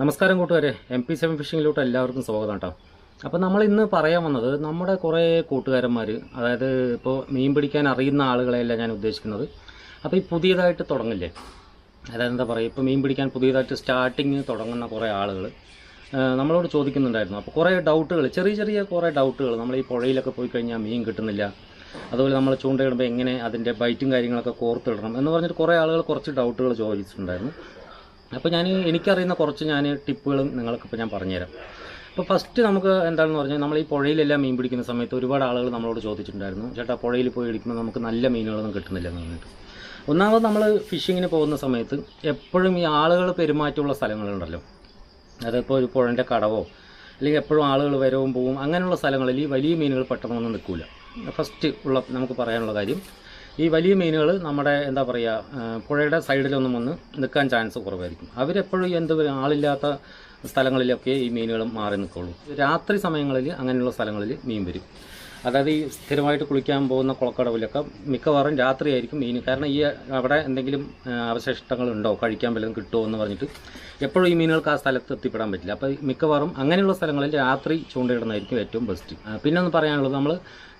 നമസ്കാരം കൂട്ടുകാരെ. M P seven ഫിഷിങ്ങിലോട്ട് എല്ലാവർക്കും സ്വാഗതം കേട്ടോ. അപ്പോൾ നമ്മൾ ഇന്ന് പറയാൻ വന്നത് നമ്മുടെ കുറേ കൂട്ടുകാരന്മാർ അതായത് ഇപ്പോൾ മീൻ പിടിക്കാൻ അറിയുന്ന ആളുകളെയല്ല ഞാൻ ഉദ്ദേശിക്കുന്നത്. അപ്പോൾ ഈ പുതിയതായിട്ട് തുടങ്ങില്ലേ? അതായത് എന്താ പറയുക ഇപ്പോൾ മീൻ പിടിക്കാൻ പുതിയതായിട്ട് സ്റ്റാർട്ടിങ് തുടങ്ങുന്ന കുറേ ആളുകൾ നമ്മളോട് ചോദിക്കുന്നുണ്ടായിരുന്നു. അപ്പോൾ കുറേ ഡൗട്ടുകൾ ചെറിയ ചെറിയ കുറേ ഡൗട്ടുകൾ നമ്മൾ ഈ പുഴയിലൊക്കെ പോയി കഴിഞ്ഞാൽ മീൻ കിട്ടുന്നില്ല. അതുപോലെ നമ്മൾ ചൂണ്ടയിടുമ്പോൾ എങ്ങനെ അതിന്റെ ബൈറ്റും കാര്യങ്ങളൊക്കെ കോർത്തിടണം എന്ന് പറഞ്ഞിട്ട് കുറേ ആളുകൾ കുറച്ച് ഡൗട്ടുകൾ ചോദിച്ചിട്ടുണ്ടായിരുന്നു. അപ്പോൾ ഞാൻ എനിക്കറിയുന്ന കുറച്ച് ഞാൻ ടിപ്പുകളും നിങ്ങൾക്ക് ഇപ്പോൾ ഞാൻ പറഞ്ഞുതരാം. അപ്പോൾ ഫസ്റ്റ് നമുക്ക് എന്താണെന്ന് പറഞ്ഞാൽ നമ്മൾ ഈ പുഴയിലെല്ലാം മീൻ പിടിക്കുന്ന സമയത്ത് ഒരുപാട് ആളുകൾ നമ്മളോട് ചോദിച്ചിട്ടുണ്ടായിരുന്നു ചേട്ടാ പുഴയിൽ പോയി ഇടിക്കുമ്പോൾ നമുക്ക് നല്ല മീനുകളൊന്നും കിട്ടുന്നില്ല എന്ന് ഒന്നാമത് നമ്മൾ ഫിഷിങ്ങിന് പോകുന്ന സമയത്ത് എപ്പോഴും ഈ ആളുകൾ പെരുമാറ്റമുള്ള സ്ഥലങ്ങളുണ്ടല്ലോ. അതിപ്പോൾ ഒരു പുഴന്റെ കടവോ അല്ലെങ്കിൽ എപ്പോഴും ആളുകൾ വരവും പോവും അങ്ങനെയുള്ള സ്ഥലങ്ങളിൽ ഈ വലിയ മീനുകൾ പെട്ടെന്നൊന്നും നിൽക്കില്ല ഫസ്റ്റ് ഉള്ള നമുക്ക് പറയാനുള്ള കാര്യം ഈ വലിയ മീനുകൾ നമ്മുടെ എന്താ പറയുക പുഴയുടെ സൈഡിലൊന്നും വന്ന് നിൽക്കാൻ ചാൻസ് കുറവായിരിക്കും. അവരെപ്പോഴും എന്ത് ആളില്ലാത്ത സ്ഥലങ്ങളിലൊക്കെ ഈ മീനുകൾ മാറി നിൽക്കുള്ളൂ. രാത്രി സമയങ്ങളിൽ അങ്ങനെയുള്ള സ്ഥലങ്ങളിൽ മീൻ വരും. അതായത് ഈ സ്ഥിരമായിട്ട് കുളിക്കാൻ പോകുന്ന കുളക്കടവിലൊക്കെ മിക്കവാറും രാത്രിയായിരിക്കും മീൻ. കാരണം ഈ അവിടെ എന്തെങ്കിലും അവശിഷ്ടങ്ങളുണ്ടോ കഴിക്കാൻ വല്ലതും കിട്ടുമോ എന്ന് പറഞ്ഞിട്ട് എപ്പോഴും ഈ മീനുകൾക്ക് ആ സ്ഥലത്ത് എത്തിപ്പെടാൻ പറ്റില്ല. അപ്പോൾ മിക്കവാറും അങ്ങനെയുള്ള സ്ഥലങ്ങളിൽ രാത്രി ചൂണ്ടയിടുന്നതായിരിക്കും ഏറ്റവും ബെസ്റ്റ് പിന്നെ ഒന്ന് പറയാനുള്ളത് നമ്മൾ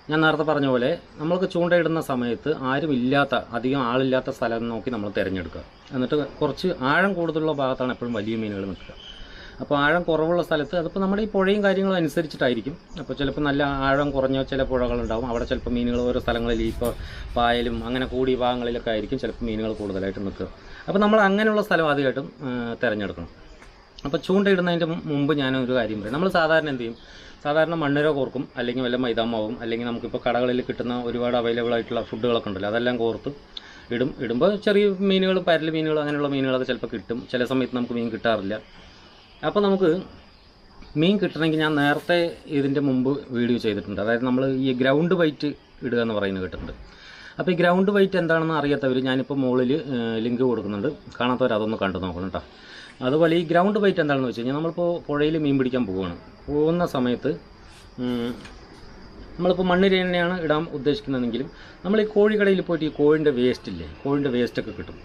ഞാൻ നേരത്തെ പറഞ്ഞ പോലെ നമ്മൾക്ക് ചൂണ്ടയിടുന്ന സമയത്ത് ആരും ഇല്ലാത്ത അധികം ആളില്ലാത്ത സ്ഥലം നോക്കി നമ്മൾ തിരഞ്ഞെടുക്കുക. എന്നിട്ട് കുറച്ച് ആഴം കൂടുതലുള്ള ഭാഗത്താണ് എപ്പോഴും വലിയ മീനുകൾ നിൽക്കുക. അപ്പോൾ ആഴം കുറവുള്ള സ്ഥലത്ത് അതിപ്പോൾ നമ്മുടെ ഈ പുഴയും കാര്യങ്ങളും അനുസരിച്ചിട്ടായിരിക്കും. അപ്പോൾ ചിലപ്പോൾ നല്ല ആഴം കുറഞ്ഞ ചില പുഴകളുണ്ടാവും. അവിടെ ചിലപ്പോൾ മീനുകൾ ഓരോ സ്ഥലങ്ങളിൽ ഇപ്പോൾ പായലും അങ്ങനെ കൂടിയ ഭാഗങ്ങളിലൊക്കെ ആയിരിക്കും ചിലപ്പോൾ മീനുകൾ കൂടുതലായിട്ട് നിൽക്കുക. അപ്പോൾ നമ്മൾ അങ്ങനെയുള്ള സ്ഥലം ആദ്യമായിട്ടും തിരഞ്ഞെടുക്കണം. അപ്പോൾ ചൂണ്ടയിടുന്നതിന്റെ മുമ്പ് ഞാനൊരു കാര്യം പറയും. നമ്മൾ സാധാരണ എന്ത് ചെയ്യും? സാധാരണ മണ്ണിര കോർക്കും അല്ലെങ്കിൽ വല്ല മൈദാമാവും അല്ലെങ്കിൽ നമുക്കിപ്പോൾ കടകളിൽ കിട്ടുന്ന ഒരുപാട് അവൈലബിൾ ആയിട്ടുള്ള ഫുഡുകളൊക്കെ ഉണ്ടല്ലോ അതെല്ലാം കോർത്ത് ഇടും. ഇടുമ്പോൾ ചെറിയ മീനുകൾ പരൽ മീനുകൾ അങ്ങനെയുള്ള മീനുകളൊക്കെ ചിലപ്പോൾ കിട്ടും. ചില സമയത്ത് നമുക്ക് മീൻ കിട്ടാറില്ല. അപ്പോൾ നമുക്ക് മീൻ കിട്ടണമെങ്കിൽ ഞാൻ നേരത്തെ ഇതിന്റെ മുമ്പ് വീഡിയോ ചെയ്തിട്ടുണ്ട്. അതായത് നമ്മൾ ഈ ഗ്രൗണ്ട് വൈറ്റ് ഇടുക എന്ന് പറയുന്നത് കേട്ടിട്ടുണ്ട്. അപ്പോൾ ഈ ഗ്രൗണ്ട് വൈറ്റ് എന്താണെന്ന് അറിയാത്തവർ ഞാനിപ്പോൾ മുകളിൽ ലിങ്ക് കൊടുക്കുന്നുണ്ട്. കാണാത്തവർ അതൊന്ന് കണ്ടു നോക്കണം കേട്ടോ. അതുപോലെ ഈ ഗ്രൗണ്ട് വൈറ്റ് എന്താണെന്ന് വെച്ച് കഴിഞ്ഞാൽ നമ്മളിപ്പോൾ പുഴയിൽ മീൻ പിടിക്കാൻ പോവുകയാണ്. പോകുന്ന സമയത്ത് നമ്മളിപ്പോൾ മണ്ണിര തന്നെയാണ് ഇടാൻ ഉദ്ദേശിക്കുന്നതെങ്കിലും നമ്മൾ ഈ കോഴിക്കടയിൽ പോയിട്ട് ഈ കോഴിന്റെ വേസ്റ്റ് ഇല്ലേ കോഴിന്റെ വേസ്റ്റൊക്കെ കിട്ടും.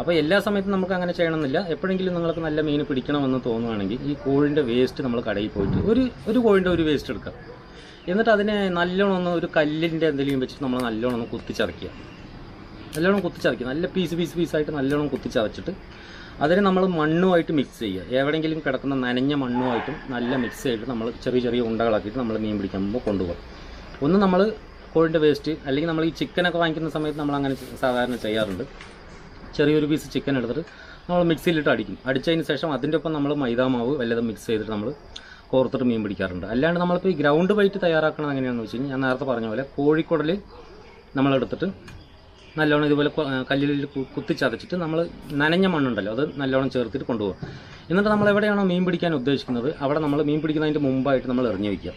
അപ്പോൾ എല്ലാ സമയത്തും നമുക്ക് അങ്ങനെ ചെയ്യണമെന്നില്ല. എപ്പോഴെങ്കിലും നിങ്ങൾക്ക് നല്ല മീൻ പിടിക്കണമെന്ന് തോന്നുകയാണെങ്കിൽ ഈ കോഴിന്റെ വേസ്റ്റ് നമ്മൾ കടയിൽ പോയിട്ട് ഒരു ഒരു കോഴിന്റെ ഒരു വേസ്റ്റ് എടുക്കാം. എന്നിട്ട് അതിനെ നല്ലോണം ഒന്ന് ഒരു കല്ലിന്റെ എന്തെങ്കിലും വെച്ചിട്ട് നമ്മൾ നല്ലോണം ഒന്ന് കുത്തിച്ചതയ്ക്കുക നല്ലോണം കുത്തിച്ചതയ്ക്കുക നല്ല പീസ് പീസ് പീസായിട്ട് നല്ലോണം കുത്തിച്ചതച്ചിട്ട് അതിനെ നമ്മൾ മണ്ണുമായിട്ട് മിക്സ് ചെയ്യുക. എവിടെയെങ്കിലും കിടക്കുന്ന നനഞ്ഞ മണ്ണുമായിട്ടും നല്ല മിക്സ് ചെയ്തിട്ട് നമ്മൾ ചെറിയ ചെറിയ ഉണ്ടകളാക്കിയിട്ട് നമ്മൾ മീൻ പിടിക്കാൻ പോകുമ്പോൾ കൊണ്ടുപോകും. ഒന്ന് നമ്മൾ കോഴിന്റെ വേസ്റ്റ് അല്ലെങ്കിൽ നമ്മൾ ഈ ചിക്കനൊക്കെ വാങ്ങിക്കുന്ന സമയത്ത് നമ്മൾ അങ്ങനെ സാധാരണ ചെയ്യാറുണ്ട്. ചെറിയൊരു പീസ് ചിക്കൻ എടുത്തിട്ട് നമ്മൾ മിക്സിയിലിട്ട് അടിക്കും. അടിച്ചതിന് ശേഷം അതിന്റെ ഒപ്പം നമ്മൾ മൈദാമാവ് വല്ലതും മിക്സ് ചെയ്തിട്ട് നമ്മൾ കോർത്തിട്ട് മീൻ പിടിക്കാറുണ്ട്. അല്ലാണ്ട് നമ്മളിപ്പോൾ ഈ ഗ്രൗണ്ട് വൈറ്റ് തയ്യാറാക്കണം എങ്ങനെയാണെന്ന് വെച്ച് കഴിഞ്ഞാൽ ഞാൻ നേരത്തെ പറഞ്ഞ പോലെ കോഴിക്കുടൽ നമ്മളെടുത്തിട്ട് നല്ലോണം ഇതുപോലെ കല്ലിൽ കുത്തിച്ചതച്ചിട്ട് നമ്മൾ നനഞ്ഞ മണ്ണുണ്ടല്ലോ അത് നല്ലോണം ചേർത്തിട്ട് കൊണ്ടുപോകും എന്നിട്ട് നമ്മൾ എവിടെയാണോ മീൻ പിടിക്കാൻ ഉദ്ദേശിക്കുന്നത് അവിടെ നമ്മൾ മീൻ പിടിക്കുന്നതിന്റെ മുമ്പായിട്ട് നമ്മൾ എറിഞ്ഞു വയ്ക്കുക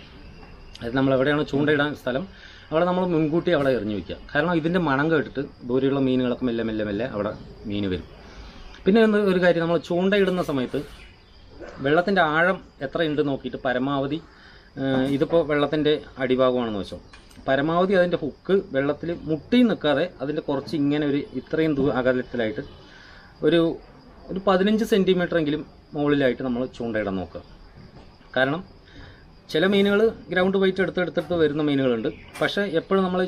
അതായത് നമ്മൾ എവിടെയാണോ ചൂണ്ടയിടാൻ സ്ഥലം അവിടെ നമ്മൾ മുൻകൂട്ടി അവിടെ എറിഞ്ഞു വയ്ക്കുക കാരണം ഇതിന്റെ മണം കേട്ടിട്ട് ദൂരെയുള്ള മീനുകളൊക്കെ മെല്ലെ മെല്ലെ മെല്ലെ അവിടെ മീൻ വരും. പിന്നെ ഒന്ന് ഒരു കാര്യം നമ്മൾ ചൂണ്ടയിടുന്ന സമയത്ത് വെള്ളത്തിന്റെ ആഴം എത്രയുണ്ട് നോക്കിയിട്ട് പരമാവധി ഇതിപ്പോൾ വെള്ളത്തിന്റെ അടിഭാഗമാണെന്ന് വെച്ചോ. പരമാവധി അതിന്റെ ഹുക്ക് വെള്ളത്തിൽ മുട്ടി നിൽക്കാതെ അതിന്റെ കുറച്ച് ഇങ്ങനെ ഒരു ഇത്രയും ദൂ അകലത്തിലായിട്ട് ഒരു ഒരു പതിനഞ്ച് എങ്കിലും മുകളിലായിട്ട് നമ്മൾ ചൂണ്ടയിടാൻ നോക്കുക. കാരണം ചില മീനുകൾ ഗ്രൗണ്ട് വൈറ്റ് എടുത്ത് എടുത്തിട്ട് വരുന്ന മീനുകളുണ്ട്. പക്ഷേ എപ്പോഴും നമ്മൾ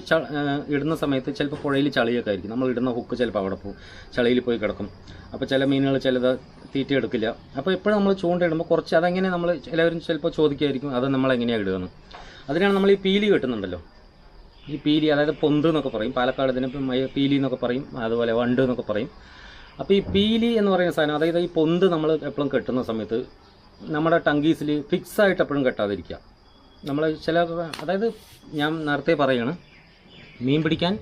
ഇടുന്ന സമയത്ത് ചിലപ്പോൾ പുഴയിൽ ചളിയൊക്കെ ആയിരിക്കും. നമ്മൾ ഇടുന്ന ഹുക്ക് ചിലപ്പോൾ അവിടെ പോകും ചളിയിൽ പോയി കിടക്കും. അപ്പോൾ ചില മീനുകൾ ചിലത് തീറ്റ എടുക്കില്ല. അപ്പോൾ എപ്പോഴും നമ്മൾ ചൂണ്ടയിടുമ്പോൾ കുറച്ച് അതെങ്ങനെ നമ്മൾ എല്ലാവരും ചിലപ്പോൾ ചോദിക്കുമായിരിക്കും അത് നമ്മൾ എങ്ങനെയാണ് ഇടുകയെന്ന്? അതിനാണ് നമ്മൾ ഈ പീലി കെട്ടുന്നുണ്ടല്ലോ. ഈ പീലി അതായത് പൊന്ത് എന്നൊക്കെ പറയും. പാലക്കാട് ഇതിന് പീലി എന്നൊക്കെ പറയും. അതുപോലെ വണ്ട് എന്നൊക്കെ പറയും. അപ്പോൾ ഈ പീലി എന്ന് പറയുന്ന സാധനം അതായത് ഈ പൊന്ത് നമ്മൾ എപ്പോഴും കെട്ടുന്ന സമയത്ത് നമ്മുടെ ടങ്കീസിൽ ഫിക്സ് ആയിട്ട് എപ്പോഴും കെട്ടാതിരിക്കുക. നമ്മൾ ചില അതായത് ഞാൻ നേരത്തെ പറയാണ് മീൻ പിടിക്കാൻ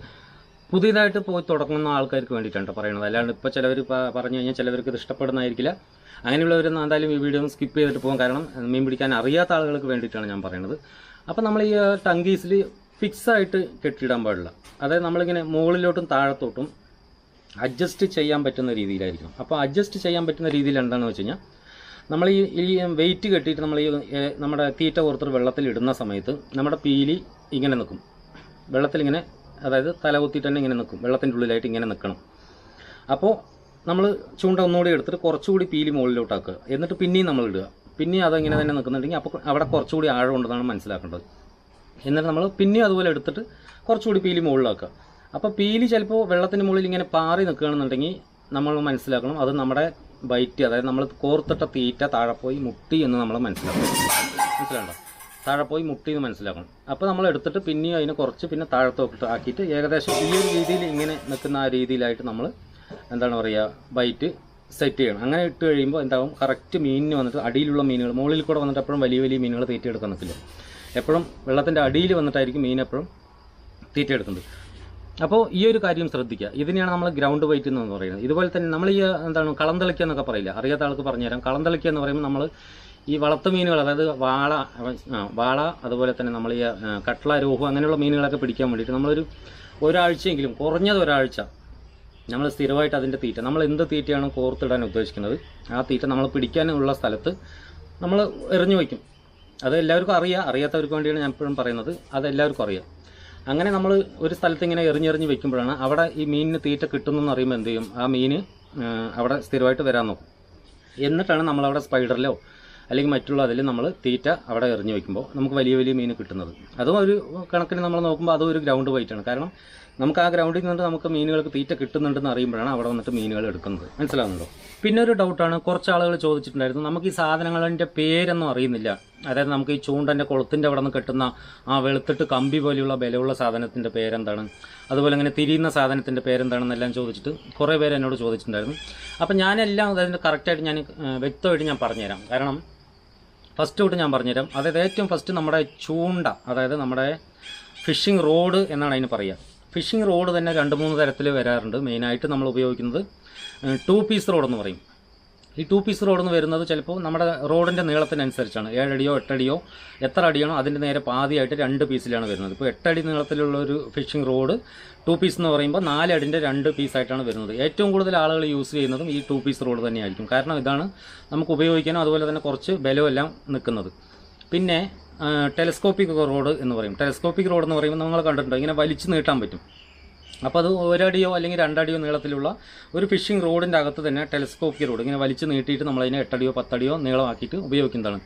പുതിയതായിട്ട് പോയി തുടങ്ങുന്ന ആൾക്കാർക്ക് വേണ്ടിയിട്ടാണ് പറയുന്നത് അല്ലാണ്ട് ഇപ്പോൾ ചിലവർ പറഞ്ഞു കഴിഞ്ഞാൽ ചിലവർക്ക് ഇത് ഇഷ്ടപ്പെടുന്നതായിരിക്കില്ല. അങ്ങനെയുള്ളവരൊന്നും എന്തായാലും ഈ വീഡിയോ സ്കിപ്പ് ചെയ്തിട്ട് പോകാൻ കാരണം മീൻ പിടിക്കാൻ അറിയാത്ത ആളുകൾക്ക് വേണ്ടിയിട്ടാണ് ഞാൻ പറയുന്നത് അപ്പോൾ നമ്മൾ ഈ ടങ്കീസിൽ ഫിക്സ് ആയിട്ട് കെട്ടിയിടാൻ പാടില്ല. അതായത് നമ്മളിങ്ങനെ മുകളിലോട്ടും താഴത്തോട്ടും അഡ്ജസ്റ്റ് ചെയ്യാൻ പറ്റുന്ന രീതിയിലായിരിക്കും അപ്പോൾ അഡ്ജസ്റ്റ് ചെയ്യാൻ പറ്റുന്ന രീതിയിൽ എന്താണെന്ന് വെച്ച് കഴിഞ്ഞാൽ നമ്മൾ ഈ ഈ വെയിറ്റ് കെട്ടിയിട്ട് നമ്മൾ ഈ നമ്മുടെ തീറ്റ ഓർത്തിട്ട് വെള്ളത്തിൽ ഇടുന്ന സമയത്ത് നമ്മുടെ പീലി ഇങ്ങനെ നിൽക്കും വെള്ളത്തിൽ ഇങ്ങനെ അതായത് തല കുത്തിയിട്ട് തന്നെ ഇങ്ങനെ നിൽക്കും വെള്ളത്തിന്റെ ഉള്ളിലായിട്ട് ഇങ്ങനെ നിൽക്കണം അപ്പോൾ നമ്മൾ ചൂണ്ട ഒന്നുകൂടി എടുത്തിട്ട് കുറച്ചുകൂടി പീലി മുകളിലോട്ടാക്കുക. എന്നിട്ട് പിന്നെയും നമ്മൾ ഇടുക. പിന്നെയും അതങ്ങനെ തന്നെ നിൽക്കുന്നുണ്ടെങ്കിൽ അപ്പോൾ അവിടെ കുറച്ചുകൂടി ആഴം ഉണ്ടെന്നാണ് മനസ്സിലാക്കേണ്ടത്. എന്നിട്ട് നമ്മൾ പിന്നെയും അതുപോലെ എടുത്തിട്ട് കുറച്ചുകൂടി പീലി മുകളിലാക്കുക. അപ്പോൾ പീലി ചിലപ്പോൾ വെള്ളത്തിന്റെ മുകളിൽ ഇങ്ങനെ പാറി നിൽക്കുകയാണെന്നുണ്ടെങ്കിൽ നമ്മൾ മനസ്സിലാക്കണം അത് നമ്മുടെ ബൈറ്റ് അതായത് നമ്മൾ കോർത്തിട്ട തീറ്റ താഴെ പോയി മുട്ടി എന്ന് നമ്മൾ മനസ്സിലാക്കണം. മനസ്സിലാണ്ടോ താഴെ പോയി മുട്ടി എന്ന് മനസ്സിലാക്കണം. അപ്പോൾ നമ്മൾ എടുത്തിട്ട് പിന്നെയും അതിനെ കുറച്ച് പിന്നെ താഴത്തോട്ട് ആക്കിയിട്ട് ഏകദേശം ഈ ഒരു രീതിയിൽ ഇങ്ങനെ നിൽക്കുന്ന ആ രീതിയിലായിട്ട് നമ്മൾ എന്താണ് പറയുക ബൈറ്റ് സെറ്റ് ചെയ്യണം. അങ്ങനെ ഇട്ട് കഴിയുമ്പോൾ എന്താവും? കറക്റ്റ് മീനിന് വന്നിട്ട് അടിയിലുള്ള മീനുകൾ മുകളിൽ കൂടെ വന്നിട്ട് എപ്പോഴും വലിയ വലിയ മീനുകൾ തീറ്റ എടുക്കാൻ എപ്പോഴും വെള്ളത്തിന്റെ അടിയിൽ വന്നിട്ടായിരിക്കും മീൻ എപ്പോഴും തീറ്റ എടുക്കുന്നത് അപ്പോൾ ഈ ഒരു കാര്യം ശ്രദ്ധിക്കുക. ഇതിനെയാണ് നമ്മൾ ഗ്രൗണ്ട് വെയിറ്റ് എന്ന് പറയുന്നത്. ഇതുപോലെ തന്നെ നമ്മൾ ഈ എന്താണ് കളം തെളിക്കുക എന്നൊക്കെ പറയില്ല? അറിയാത്ത ആൾക്ക് പറഞ്ഞുതരാം. കളം തെളിക്കുക എന്ന് പറയുമ്പോൾ നമ്മൾ ഈ വളർത്തു മീനുകൾ അതായത് വാള വാള അതുപോലെ തന്നെ നമ്മൾ ഈ കട്ട്ള രോഹു അങ്ങനെയുള്ള മീനുകളൊക്കെ പിടിക്കാൻ വേണ്ടിയിട്ട് നമ്മളൊരു ഒരാഴ്ചയെങ്കിലും കുറഞ്ഞത് ഒരാഴ്ച നമ്മൾ സ്ഥിരമായിട്ട് അതിന്റെ തീറ്റ നമ്മൾ എന്ത് തീറ്റയാണ് കോർത്തിടാൻ ഉദ്ദേശിക്കുന്നത്? ആ തീറ്റ നമ്മൾ പിടിക്കാനുള്ള സ്ഥലത്ത് നമ്മൾ എറിഞ്ഞു വയ്ക്കും. അത് എല്ലാവർക്കും അറിയാം. അറിയാത്തവർക്ക് വേണ്ടിയാണ് ഞാൻ എപ്പോഴും പറയുന്നത്. അത് എല്ലാവർക്കും അറിയാം. അങ്ങനെ നമ്മൾ ഒരു സ്ഥലത്ത് ഇങ്ങനെ എറിഞ്ഞെറിഞ്ഞ് വെക്കുമ്പോഴാണ് അവിടെ ഈ മീനിന് തീറ്റ കിട്ടുന്നു എന്ന് അറിയുമ്പോൾ എന്ത് ചെയ്യും? ആ മീന് അവിടെ സ്ഥിരമായിട്ട് വരാൻ നോക്കും. എന്നിട്ടാണ് നമ്മളവിടെ സ്പൈഡറിലോ അല്ലെങ്കിൽ മറ്റുള്ള അതിൽ നമ്മൾ തീറ്റ അവിടെ എറിഞ്ഞു വെക്കുമ്പോൾ നമുക്ക് വലിയ വലിയ മീൻ കിട്ടുന്നത്. അതും ഒരു കണക്കിന് നമ്മൾ നോക്കുമ്പോൾ അതും ഒരു ഗ്രൗണ്ട് വൈറ്റാണ് കാരണം നമുക്ക് ആ ഗ്രൗണ്ടിൽ നിന്നിട്ട് നമുക്ക് മീനുകൾക്ക് തീറ്റ കിട്ടുന്നുണ്ടെന്ന് അറിയുമ്പോഴാണ് അവിടെ വന്നിട്ട് മീനുകൾ എടുക്കുന്നത്. മനസ്സിലാവുന്നുണ്ടോ? പിന്നെ ഒരു ഡൗട്ടാണ് കുറച്ച് ആളുകൾ ചോദിച്ചിട്ടുണ്ടായിരുന്നു നമുക്ക് ഈ സാധനങ്ങളുടെ പേരൊന്നും അറിയുന്നില്ല. അതായത് നമുക്ക് ഈ ചൂണ്ടന്റെ കുളത്തിന്റെ അവിടെ നിന്ന് കെട്ടുന്ന ആ വെളുത്തിട്ട് കമ്പി പോലെയുള്ള ബലമുള്ള സാധനത്തിന്റെ പേരെന്താണ്? അതുപോലെ അങ്ങനെ തിരിയുന്ന സാധനത്തിന്റെ പേരെന്താണെന്നെല്ലാം ചോദിച്ചിട്ട് കുറേ പേര് എന്നോട് ചോദിച്ചിട്ടുണ്ടായിരുന്നു. അപ്പം ഞാനെല്ലാം അതിന്റെ കറക്റ്റായിട്ട് ഞാൻ വ്യക്തമായിട്ട് ഞാൻ പറഞ്ഞുതരാം. കാരണം ഫസ്റ്റ് തൊട്ട് ഞാൻ പറഞ്ഞുതരാം. അതായത് ഏറ്റവും ഫസ്റ്റ് നമ്മുടെ ചൂണ്ട അതായത് നമ്മുടെ ഫിഷിംഗ് റോഡ് എന്നാണ് അതിന് പറയുക. ഫിഷിംഗ് റോഡ് തന്നെ രണ്ട് മൂന്ന് തരത്തിൽ വരാറുണ്ട്. മെയിനായിട്ട് നമ്മൾ ഉപയോഗിക്കുന്നത് ടു പീസ് റോഡെന്ന് പറയും. ഈ ടു പീസ് റോഡ് എന്ന് വരുന്നത് ചിലപ്പോൾ നമ്മുടെ റോഡിന്റെ നീളത്തിനനുസരിച്ചാണ്. ഏഴടിയോ എട്ടടിയോ എത്ര അടിയാണോ അതിന്റെ നേരെ പാതിയായിട്ട് രണ്ട് പീസിലാണ് വരുന്നത്. ഇപ്പോൾ എട്ടടി നീളത്തിലുള്ള ഒരു ഫിഷിംഗ് റോഡ് ടു പീസ് എന്ന് പറയുമ്പോൾ നാലടിന്റെ രണ്ട് പീസായിട്ടാണ് വരുന്നത്. ഏറ്റവും കൂടുതൽ ആളുകൾ യൂസ് ചെയ്യുന്നതും ഈ ടു പീസ് റോഡ് തന്നെയായിരിക്കും. കാരണം ഇതാണ് നമുക്ക് ഉപയോഗിക്കാനും അതുപോലെ തന്നെ കുറച്ച് ബലമെല്ലാം നിൽക്കുന്നത്. പിന്നെ ടെലസ്കോപ്പിക് റോഡ് എന്ന് പറയും. ടെലസ്കോപ്പിക് റോഡ് എന്ന് പറയുമ്പോൾ നമ്മൾ കണ്ടിട്ടുണ്ടോ? ഇങ്ങനെ വലിച്ചു നീട്ടാൻ പറ്റും. അപ്പോൾ അത് ഒരടിയോ അല്ലെങ്കിൽ രണ്ടടിയോ നീളത്തിലുള്ള ഒരു ഫിഷിംഗ് റോഡിന്റെ അകത്ത് തന്നെ ടെലസ്കോപ്പിക് റോഡ് ഇങ്ങനെ വലിച്ചു നീട്ടിയിട്ട് നമ്മളതിനെ എട്ടടിയോ പത്തടിയോ നീളമാക്കിയിട്ട് ഉപയോഗിക്കുന്നതാണ്.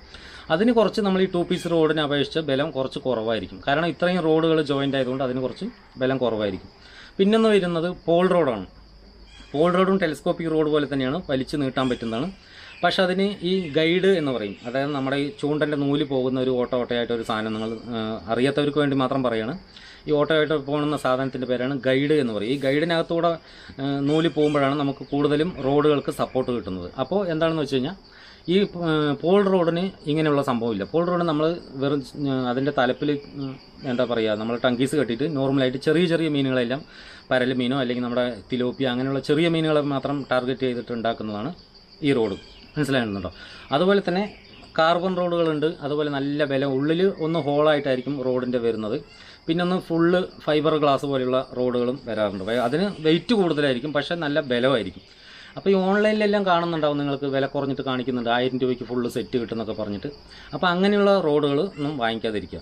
അതിന് കുറച്ച് നമ്മൾ ഈ ടു പീസ് റോഡിനെ അപേക്ഷിച്ച് ബലം കുറച്ച് കുറവായിരിക്കും. കാരണം ഇത്രയും റോഡുകൾ ജോയിന്റ് ആയതുകൊണ്ട് അതിന് കുറച്ച് ബലം കുറവായിരിക്കും. പിന്നൊന്ന് വരുന്നത് പോൾ റോഡാണ് പോൾ റോഡും ടെലിസ്കോപ്പിക് റോഡ് പോലെ തന്നെയാണ് വലിച്ചു നീട്ടാൻ പറ്റുന്നതാണ്. പക്ഷെ അതിന് ഈ ഗൈഡ് എന്ന് പറയും. അതായത് നമ്മുടെ ഈ ചൂണ്ടന്റെ നൂൽ പോകുന്ന ഒരു ഓട്ടോ ഓട്ടയായിട്ട് ഒരു സാധനം നിങ്ങൾ അറിയാത്തവർക്ക് വേണ്ടി മാത്രം പറയാണ്. ഈ ഓട്ടോയായിട്ട് പോകുന്ന സാധനത്തിന്റെ പേരാണ് ഗൈഡ് എന്ന് പറയും. ഈ ഗൈഡിനകത്തൂടെ നൂൽ പോകുമ്പോഴാണ് നമുക്ക് കൂടുതലും റോഡുകൾക്ക് സപ്പോർട്ട് കിട്ടുന്നത്. അപ്പോൾ എന്താണെന്ന് വെച്ച് കഴിഞ്ഞാൽ ഈ പോൾ റോഡിന് ഇങ്ങനെയുള്ള സംഭവമില്ല പോൾ റോഡ് നമ്മൾ വെറും അതിന്റെ തലപ്പിൽ എന്താ പറയുക നമ്മൾ ടങ്കീസ് കെട്ടിയിട്ട് നോർമലായിട്ട് ചെറിയ ചെറിയ മീനുകളെല്ലാം പരൽ മീനോ അല്ലെങ്കിൽ നമ്മുടെ തിലോപ്പിയ അങ്ങനെയുള്ള ചെറിയ മീനുകളെ മാത്രം ടാർഗറ്റ് ചെയ്തിട്ട് ഉണ്ടാക്കുന്നതാണ് ഈ റോഡ്. മനസ്സിലാകുന്നുണ്ടോ അതുപോലെ തന്നെ കാർബൺ റോഡുകളുണ്ട് അതുപോലെ നല്ല ബലം ഉള്ളിൽ ഒന്ന് ഹോളായിട്ടായിരിക്കും റോഡിന്റെ വരുന്നത്. പിന്നെ ഒന്ന് ഫുള്ള് ഫൈബർ ഗ്ലാസ് പോലെയുള്ള റോഡുകളും വരാറുണ്ട്. അതിന് വെയിറ്റ് കൂടുതലായിരിക്കും. പക്ഷേ നല്ല ബലമായിരിക്കും. അപ്പോൾ ഈ ഓൺലൈനിലെല്ലാം കാണുന്നുണ്ടാവും നിങ്ങൾക്ക് വില കുറഞ്ഞിട്ട് കാണിക്കുന്നുണ്ട്. ആയിരം രൂപയ്ക്ക് ഫുള്ള് സെറ്റ് കിട്ടുന്നൊക്കെ പറഞ്ഞിട്ട്. അപ്പോൾ അങ്ങനെയുള്ള റോഡുകൾ ഒന്നും വാങ്ങിക്കാതിരിക്കുക.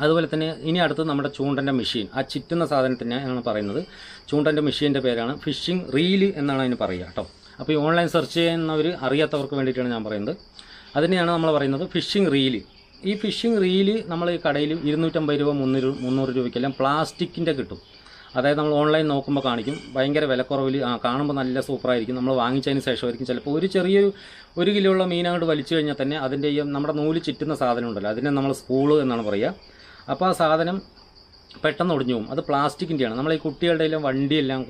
അതുപോലെ തന്നെ ഇനി അടുത്ത് നമ്മുടെ ചൂണ്ടന്റെ മെഷീൻ ആ ചുറ്റുന്ന സാധനത്തിനാണ് പറയുന്നത്. ചൂണ്ടന്റെ മെഷീന്റെ പേരാണ് ഫിഷിംഗ് റീൽ എന്നാണ് അതിന് പറയുക കേട്ടോ. അപ്പോൾ ഈ ഓൺലൈൻ സെർച്ച് ചെയ്യുന്നവർ അറിയാത്തവർക്ക് വേണ്ടിയിട്ടാണ് ഞാൻ പറയുന്നത്. അതിനെയാണ് നമ്മൾ പറയുന്നത് ഫിഷിംഗ് റീൽ ഈ ഫിഷിംഗ് റീൽ നമ്മൾ ഈ കടയിൽ ഇരുന്നൂറ്റമ്പത് രൂപ മുന്നൂറ് മുന്നൂറ് രൂപയ്ക്കെല്ലാം പ്ലാസ്റ്റിക്കിന്റെ കിട്ടും. അതായത് നമ്മൾ ഓൺലൈൻ നോക്കുമ്പോൾ കാണിക്കും ഭയങ്കര വിലക്കുറവിൽ ആ കാണുമ്പോൾ നല്ല സൂപ്പറായിരിക്കും നമ്മൾ വാങ്ങിച്ചതിന് ശേഷമായിരിക്കും. ചിലപ്പോൾ ഒരു ചെറിയൊരു ഒരു കിലോ ഉള്ള മീൻ അങ്ങോട്ട് വലിച്ചു കഴിഞ്ഞാൽ തന്നെ അതിന്റെ നമ്മുടെ നൂൽ ചുറ്റുന്ന സാധനം ഉണ്ടല്ലോ അതിനെ നമ്മൾ സ്പൂൾ എന്നാണ് പറയുക. അപ്പോൾ ആ സാധനം പെട്ടെന്ന് ഒടിഞ്ഞു പോകും. അത് പ്ലാസ്റ്റിക്കിന്റെയാണ് നമ്മൾ ഈ കുട്ടികളുടെയും വണ്ടിയെല്ലാം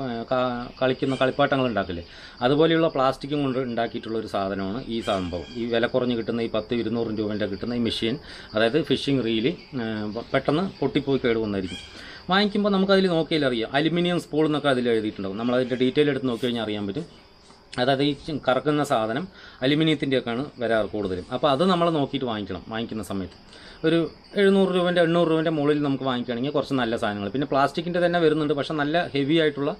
കളിക്കുന്ന കളിപ്പാട്ടങ്ങൾ ഉണ്ടാക്കില്ലേ അതുപോലെയുള്ള പ്ലാസ്റ്റിക്കും കൊണ്ട് ഉണ്ടാക്കിയിട്ടുള്ള ഒരു സാധനമാണ് ഈ സംഭവം. ഈ വില കുറഞ്ഞ് കിട്ടുന്ന ഈ പത്ത് ഇരുന്നൂറ് രൂപേന്റെ കിട്ടുന്ന ഈ മെഷീൻ അതായത് ഫിഷിംഗ് റീൽ പെട്ടെന്ന് പൊട്ടിപ്പോയി കേടുവന്നായിരിക്കും. വാങ്ങിക്കുമ്പോൾ നമുക്കതിൽ നോക്കിയാൽ അറിയാം അലുമിനിയം സ്പൂൾ എന്നൊക്കെ അതിൽ എഴുതിയിട്ടുണ്ടാവും. നമ്മൾ അതിന്റെ ഡീറ്റെയിൽ എടുത്ത് നോക്കി കഴിഞ്ഞാൽ അറിയാൻ പറ്റും. അതായത് ഈ കറക്കുന്ന സാധനം അലുമിനിയത്തിന്റെയൊക്കെയാണ് വരാറ് കൂടുതലും. അപ്പോൾ അത് നമ്മൾ നോക്കിയിട്ട് വാങ്ങിക്കണം വാങ്ങിക്കുന്ന സമയത്ത്. ഒരു എഴുന്നൂറ് രൂപേന്റെ എണ്ണൂറ് രൂപേന്റെ മുകളിൽ നമുക്ക് വാങ്ങിക്കുകയാണെങ്കിൽ കുറച്ച് നല്ല സാധനങ്ങൾ. പിന്നെ പ്ലാസ്റ്റിക്കിന്റെ തന്നെ വരുന്നുണ്ട് പക്ഷേ നല്ല ഹെവി ആയിട്ടുള്ള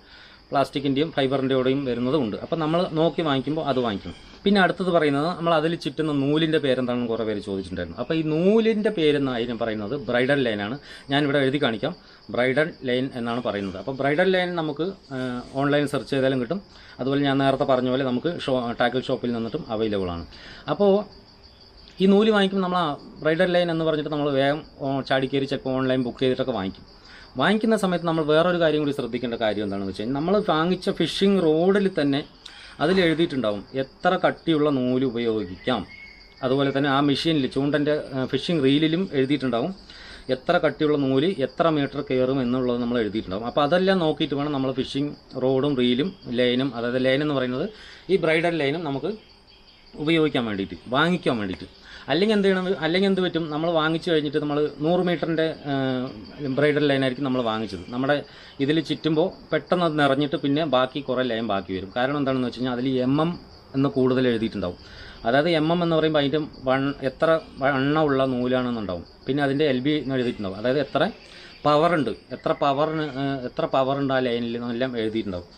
പ്ലാസ്റ്റിക്കിന്റെയും ഫൈബറിന്റെയോടെയും വരുന്നതും ഉണ്ട് അപ്പോൾ നമ്മൾ നോക്കി വാങ്ങിക്കുമ്പോൾ അത് വാങ്ങിക്കണം. പിന്നെ അടുത്തത് പറയുന്നത് നമ്മൾ അതിൽ ചുറ്റുന്ന നൂലിന്റെ പേരെന്താണെന്ന് കുറേ പേര് ചോദിച്ചിട്ടുണ്ടായിരുന്നു. അപ്പോൾ ഈ നൂലിന്റെ പേരെന്നായിരുന്നു പറയുന്നത് ബ്രൈഡൽ ലൈനാണ്. ഞാനിവിടെ എഴുതി കാണിക്കാം. ബ്രൈഡൽ ലൈൻ എന്നാണ് പറയുന്നത്. അപ്പോൾ ബ്രൈഡൽ ലൈൻ നമുക്ക് ഓൺലൈൻ സെർച്ച് ചെയ്താലും കിട്ടും. അതുപോലെ ഞാൻ നേരത്തെ പറഞ്ഞ പോലെ നമുക്ക് ഷോ ടാക്കിൾ ഷോപ്പിൽ നിന്നിട്ടും അവൈലബിൾ ആണ്. അപ്പോൾ ഈ നൂൽ വാങ്ങിക്കും നമ്മൾ ബ്രൈഡൽ ലൈൻ എന്ന് പറഞ്ഞിട്ട് നമ്മൾ വേഗം ചാടിക്കേറി ചിലപ്പോൾ ഓൺലൈൻ ബുക്ക് ചെയ്തിട്ടൊക്കെ വാങ്ങിക്കും. വാങ്ങിക്കുന്ന സമയത്ത് നമ്മൾ വേറൊരു കാര്യം കൂടി ശ്രദ്ധിക്കേണ്ട കാര്യം എന്താണെന്ന് വെച്ച് കഴിഞ്ഞാൽ നമ്മൾ വാങ്ങിച്ച ഫിഷിംഗ് റോഡിൽ തന്നെ അതിൽ എഴുതിയിട്ടുണ്ടാവും എത്ര കട്ടിയുള്ള നൂൽ ഉപയോഗിക്കാം. അതുപോലെ തന്നെ ആ മെഷീനിൽ ചൂണ്ടന്റെ ഫിഷിംഗ് റീലിലും എഴുതിയിട്ടുണ്ടാവും. എത്ര കട്ടിയുള്ള നൂൽ എത്ര മീറ്റർ കയറും എന്നുള്ളത് നമ്മൾ എഴുതിയിട്ടുണ്ടാകും അപ്പോൾ അതെല്ലാം നോക്കിയിട്ട് വേണം നമ്മൾ ഫിഷിംഗ് റോഡും റീലും ലൈനും അതായത് ലൈൻ എന്ന് പറയുന്നത് ഈ ബ്രൈഡൽ ലൈനും നമുക്ക് ഉപയോഗിക്കാൻ വേണ്ടിയിട്ട് വാങ്ങിക്കാൻ വേണ്ടിയിട്ട്. അല്ലെങ്കിൽ എന്ത് ചെയ്യണം അല്ലെങ്കിൽ എന്ത് പറ്റും? നമ്മൾ വാങ്ങിച്ചു കഴിഞ്ഞിട്ട് നമ്മൾ നൂറ് മീറ്ററിന്റെ ബ്രൈഡൽ ലൈനായിരിക്കും നമ്മൾ വാങ്ങിച്ചത്. നമ്മുടെ ഇതിൽ ചുറ്റുമ്പോൾ പെട്ടെന്ന് അത് നിറഞ്ഞിട്ട് പിന്നെ ബാക്കി കുറേ ലൈൻ ബാക്കി വരും. കാരണം എന്താണെന്ന് വെച്ച് കഴിഞ്ഞാൽ അതിൽ എം എം എന്ന് കൂടുതൽ എഴുതിയിട്ടുണ്ടാവും. അതായത് എം എം എന്ന് പറയുമ്പോൾ അതിന്റെ വൺ എത്ര എണ്ണ ഉള്ള നൂലാണെന്നുണ്ടാവും. പിന്നെ അതിന്റെ എൽ ബി എന്ന് എഴുതിയിട്ടുണ്ടാവും. അതായത് എത്ര പവറുണ്ട് എത്ര പവറിന് എത്ര പവറുണ്ട് ആ ലൈനിൽ എന്നെല്ലാം എഴുതിയിട്ടുണ്ടാവും.